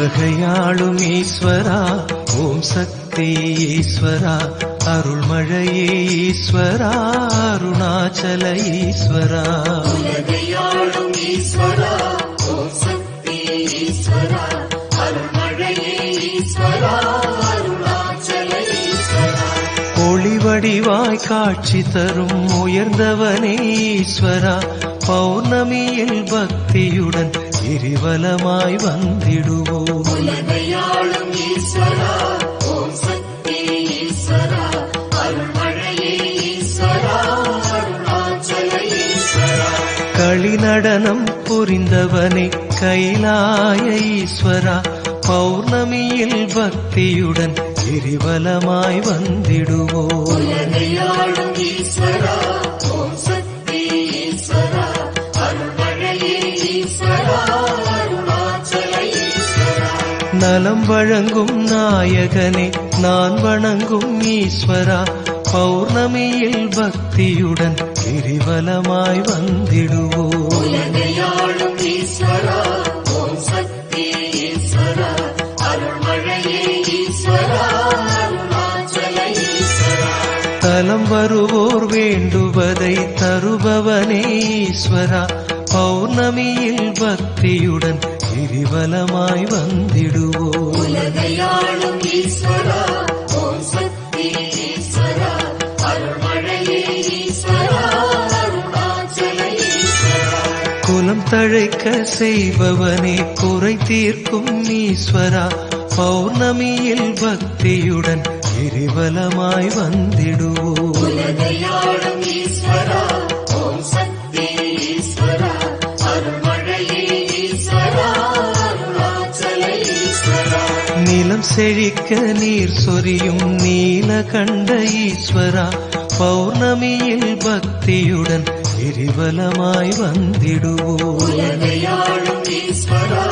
உலகையாளும் ஈஸ்வரா ஓம் சக்தி ஈஸ்வரா அருள்மழையே ஈஸ்வரா அருணாச்சல ஈஸ்வரா. உலகையாளும் ஈஸ்வரா ஓம் சக்தி ஈஸ்வரா அருள்மழையே ஈஸ்வரா அருணாச்சல ஈஸ்வரா. ஒளிவடிவாய் காட்சி தரும் உயர்ந்தவனே ஈஸ்வரா பௌர்ணமியில் பக்தியுடன் கிரிவலமாய் வந்திடுவோம். உலகையாளும் ஈஸ்வரா ஓம் சக்தி ஈஸ்வரா அருள்மழையே ஈஸ்வரா அருணாச்சல ஈஸ்வரா. களிநடனம் புரிந்தவனே கைலாய ஈஸ்வரா பௌர்ணமியில் பக்தியுடன் கிரிவலமாய் வந்திடுவோம். உலகையாளும் ஈஸ்வரா ஓம் நலம் வழங்கும் நாயகனே நான் வணங்கும் ஈஸ்வரா. பௌர்ணமியில் பக்தியுடன் கிரிவலமாய் வந்திடுவோம். தலம் வருவோர் வேண்டுவதை தருபவனே ஈஸ்வரா. பௌர்ணமியில் பக்தியுடன் கிரிவலமாய் வந்திடுவோம். உலகையாளும் ஈஸ்வரா ஓம் சக்தி ஈஸ்வரா அருள்மழையே ஈஸ்வரா குலம் தழைக்க செய்பவனே குறை தீர்க்கும் ஈஸ்வரா. பௌர்ணமியில் பக்தியுடன் கிரிவலமாய் வந்திடுவோம். ஈஸ்வரா நிலம் செழிக்க நீர் சொரியும் நீலகண்ட ஈஸ்வரா பௌர்ணமியில் பக்தியுடன் கிரிவலமாய் வந்திடுவோம் உலகையாளும் ஈஸ்வரா